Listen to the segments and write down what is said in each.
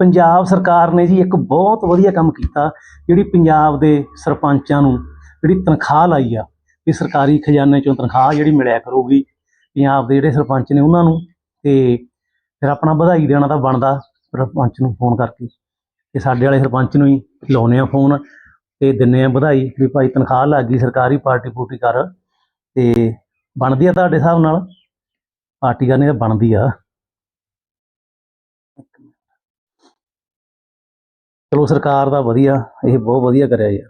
ਪੰਜਾਬ ਸਰਕਾਰ ਨੇ ਜੀ ਇੱਕ ਬਹੁਤ ਵਧੀਆ ਕੰਮ ਕੀਤਾ, ਜਿਹੜੀ ਪੰਜਾਬ ਦੇ ਸਰਪੰਚਾਂ ਨੂੰ ਜਿਹੜੀ ਤਨਖਾਹ ਲਾਈ ਆ, ਵੀ ਸਰਕਾਰੀ ਖਜ਼ਾਨੇ ਚੋਂ ਤਨਖਾਹ ਜਿਹੜੀ ਮਿਲਿਆ ਕਰੂਗੀ, ਪੰਜਾਬ ਦੇ ਜਿਹੜੇ ਸਰਪੰਚ ਨੇ ਉਹਨਾਂ ਨੂੰ, ਤੇ ਫਿਰ ਆਪਣਾ ਵਧਾਈ ਦੇਣਾ ਤਾਂ ਬਣਦਾ ਸਰਪੰਚ ਨੂੰ ਫੋਨ ਕਰਕੇ, ਤੇ ਸਾਡੇ ਵਾਲੇ ਸਰਪੰਚ ਨੂੰ ਹੀ ਲਾਉਨੇ ਆ ਫੋਨ, ਤੇ ਦਿੰਨੇ ਆ ਵਧਾਈ, ਵੀ ਭਾਈ ਤਨਖਾਹ ਲੱਗ ਗਈ, ਸਰਕਾਰੀ ਪਾਰਟੀ ਪੂਰਟੀ ਕਰ, ਤੇ ਬਣਦੀ ਆ ਤੁਹਾਡੇ ਹਿਸਾਬ ਨਾਲ? ਪਾਰਟੀ ਕਰਨੀ ਤਾਂ ਬਣਦੀ ਆ। ਚਲੋ ਸਰਕਾਰ ਦਾ ਵਧੀਆ, ਇਹ ਬਹੁਤ ਵਧੀਆ ਕਰਿਆ ਯਾਰ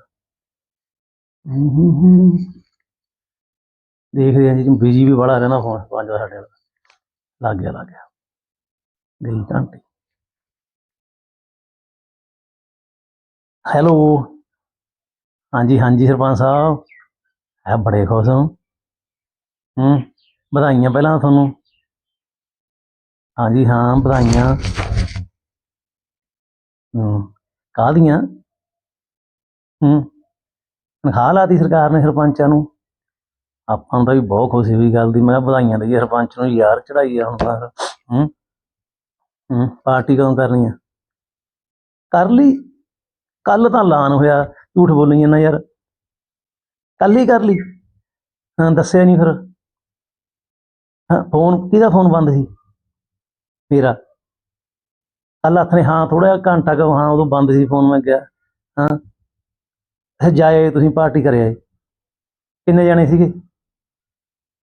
ਦੇਖਦੇ ਆ ਜੀ ਬਿਜ਼ੀ ਵੀ ਬੜਾ ਰਹਿਣਾ ਫੋਨ ਪੰਜ ਦਾ ਸਾਡੇ ਵਾਲਾ। ਲੱਗ ਗਿਆ ਲੱਗ ਗਿਆ। ਗਈ ਘੰਟੀ। ਹੈਲੋ ਹਾਂਜੀ ਹਾਂਜੀ ਸਰਪੰਚ ਸਾਹਿਬ। ਹੈ ਬੜੇ ਖੁਸ਼ ਹਾਂ। ਹੂੰ, ਵਧਾਈਆਂ ਪਹਿਲਾਂ ਤੁਹਾਨੂੰ। ਹਾਂਜੀ, ਹਾਂ, ਵਧਾਈਆਂ। ਹੂੰ। ਕਾਹਦੀਆਂ? ਹੂੰ। ਤਨਖਾਹ ਲਾਤੀ ਸਰਕਾਰ ਨੇ ਸਰਪੰਚਾਂ ਨੂੰ। ਆਪਾਂ ਨੂੰ ਤਾਂ ਵੀ ਬਹੁਤ ਖੁਸ਼ੀ ਹੋਈ ਗੱਲ ਦੀ। ਮੈਂ ਕਿਹਾ ਵਧਾਈਆਂ ਦਈਏ ਸਰਪੰਚ ਨੂੰ, ਯਾਰ ਚੜਾਈ ਆ ਹੁਣ ਤਾਂ ਹੂੰ। ਹੂੰ, ਪਾਰਟੀ ਕਦੋਂ ਕਰਨੀ ਆ? ਕਰ ਲਈ। ਕੱਲ ਤਾਂ ਐਲਾਨ ਹੋਇਆ, ਝੂਠ ਬੋਲੀ ਜਾਂਦਾ ਯਾਰ। ਕੱਲ ਹੀ ਕਰ ਲਈ। ਹਾਂ, ਦੱਸਿਆ ਨਹੀਂ ਫਿਰ। ਹਾਂ, ਫੋਨ, ਕਿਹਦਾ ਫੋਨ ਬੰਦ ਸੀ? ਮੇਰਾ। ਕੱਲ ਹੱਥ ਨੇ, ਹਾਂ ਥੋੜਾ ਜਿਹਾ ਘੰਟਾ ਕੁ, ਹਾਂ, ਉਦੋਂ ਬੰਦ ਸੀ ਫੋਨ ਮੈਂ ਗਿਆ ਹਾਂ। ਅੱਛਾ, ਜਾਏ, ਤੁਸੀਂ ਪਾਰਟੀ ਕਰਿਆ ਏ ਕਿੰਨੇ ਜਾਣੇ ਸੀਗੇ?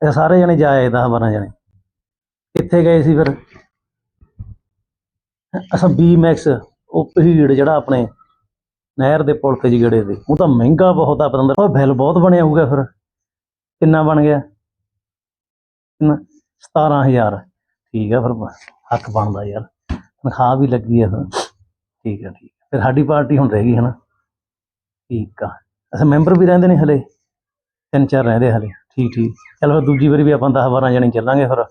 ਇਹ ਸਾਰੇ ਜਣੇ ਜਾਏ 10 12 ਜਣੇ। ਕਿੱਥੇ ਗਏ ਸੀ ਫਿਰ? ਅਸਾਂ ਬੀ ਮੈਕਸ ਉਹ ਭੀੜ ਜਿਹੜਾ ਆਪਣੇ ਨਹਿਰ ਦੇ ਪੁਲ ਤੇ ਜਿਗੜੇ ਦੇ। ਉਹ ਤਾਂ ਮਹਿੰਗਾ ਬਹੁਤ ਆ ਪਤੰਦਰ ਉਹ ਬਿੱਲ ਬਹੁਤ ਬਣਿਆ ਹੋਊਗਾ ਫਿਰ। ਕਿੰਨਾ ਬਣ ਗਿਆ? ਕਿੰਨਾ? 17000 ਠੀਕ ਆ ਫਿਰ ਹੱਕ ਬਣਦਾ ਯਾਰ। ਤਨਖਾਹ ਵੀ ਲੱਗੀ ਆ। ਫਿਰ ਠੀਕ ਆ ਠੀਕ ਆ। ਫਿਰ ਸਾਡੀ ਪਾਰਟੀ ਹੁਣ ਰਹਿ ਗਈ ਹੈ ਨਾ ਠੀਕ ਆ। ਅੱਛਾ, ਮੈਂਬਰ ਵੀ ਰਹਿੰਦੇ ਨੇ ਹਲੇ? ਤਿੰਨ ਚਾਰ ਰਹਿੰਦੇ ਹਲੇ। ਠੀਕ ਠੀਕ। ਚਲ ਫਿਰ ਦੂਜੀ ਵਾਰੀ ਵੀ ਆਪਾਂ 10 12 ਜਣੇ ਚੱਲਾਂਗੇ ਫਿਰ।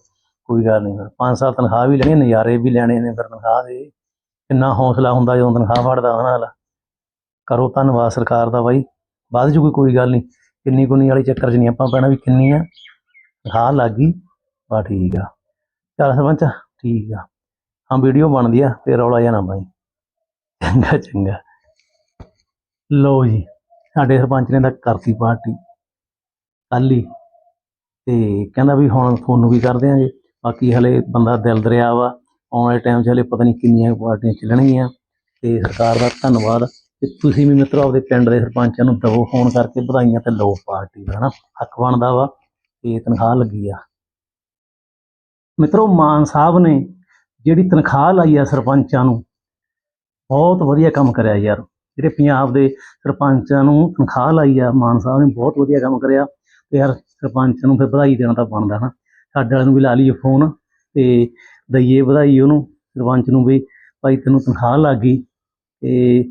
ਕੋਈ ਗੱਲ ਨਹੀਂ ਫਿਰ। 5 ਸਾਲ ਤਨਖਾਹ ਵੀ ਲੈਣੀ, ਨਜ਼ਾਰੇ ਵੀ ਲੈਣੇ ਨੇ ਫਿਰ ਤਨਖਾਹ ਦੇ। ਕਿੰਨਾ ਹੌਸਲਾ ਹੁੰਦਾ ਜਦੋਂ ਤਨਖਾਹ ਫੜਦਾ ਉਹਨਾਂ ਨਾਲ ਕਰੋ ਧੰਨਵਾਦ ਸਰਕਾਰ ਦਾ ਬਾਈ। ਬਾਅਦ ਚ ਕੋਈ ਕੋਈ ਗੱਲ ਨਹੀਂ। ਕਿੰਨੀ ਕੁਨੀ ਵਾਲੀ ਚੱਕਰ 'ਚ ਨਹੀਂ ਆਪਾਂ ਪੈਣਾ ਵੀ ਕਿੰਨੀ ਆ। ਤਨਖਾਹ ਲੱਗ ਗਈ। ਬਾ ਠੀਕ ਆ। ਚੱਲ ਸਰਪੰਚ, ਠੀਕ ਆ। ਹਾਂ, ਵੀਡੀਓ ਬਣਦੀ ਆ, ਤੇ ਰੌਲਾ ਜਿਹਾ ਨਾ ਬਾਈ ਚੰਗਾ ਚੰਗਾ। ਲਓ ਜੀ, ਸਾਡੇ ਸਰਪੰਚ ਨੇ ਤਾਂ ਕਰਤੀ ਪਾਰਟੀ। ਕੱਲ ਹੀ। ਤੇ ਕਹਿੰਦਾ ਵੀ ਹੁਣ ਤੁਹਾਨੂੰ ਵੀ ਕਰ ਦਿਆਂਗੇ। ਬਾਕੀ ਹਲੇ ਬੰਦਾ ਦਿਲ ਦਰਿਆ ਵਾ। ਆਉਣ ਵਾਲੇ ਟਾਈਮ 'ਚ ਹਲੇ ਪਤਾ ਨਹੀਂ ਕਿੰਨੀਆਂ ਪਾਰਟੀਆਂ ਚੱਲਣਗੀਆਂ। ਤੇ ਸਰਕਾਰ ਦਾ ਧੰਨਵਾਦ। ਤੇ ਤੁਸੀਂ ਵੀ ਮਿੱਤਰੋ, ਆਪਦੇ ਪਿੰਡ ਦੇ ਸਰਪੰਚਾਂ ਨੂੰ ਦਵੋ, ਫੋਨ ਕਰਕੇ ਵਧਾਈਆਂ ਤੇ ਲਓ ਪਾਰਟੀ ਦਾ, ਹਨਾ? ਹੱਕ ਬਣਦਾ ਵਾ। ਤੇ ਤਨਖਾਹ ਲੱਗੀ ਆ। ਮਿੱਤਰੋ, ਮਾਨ ਸਾਹਿਬ ਨੇ ਜਿਹੜੀ ਤਨਖਾਹ ਲਾਈ ਆ ਸਰਪੰਚਾਂ ਨੂੰ, ਬਹੁਤ ਵਧੀਆ ਕੰਮ ਕਰਿਆ ਯਾਰ। ਜਿਹੜੇ ਪੰਜਾਬ ਦੇ ਸਰਪੰਚਾਂ ਨੂੰ ਤਨਖਾਹ ਲਾਈ ਆ, ਮਾਨ ਸਾਹਿਬ ਨੇ ਬਹੁਤ ਵਧੀਆ ਕੰਮ ਕਰਿਆ। ਤੇ ਯਾਰ ਸਰਪੰਚ ਨੂੰ ਫਿਰ ਵਧਾਈ ਦੇਣਾ ਤਾਂ ਬਣਦਾ ਨਾ। ਸਾਡੇ ਵਾਲਿਆਂ ਨੂੰ ਵੀ ਲਾ ਲਈਏ ਫੋਨ ਤੇ ਦਈਏ ਵਧਾਈ ਉਹਨੂੰ, ਸਰਪੰਚ ਨੂੰ ਵੀ, ਭਾਈ ਤੈਨੂੰ ਤਨਖਾਹ ਲੱਗ ਗਈ ਤੇ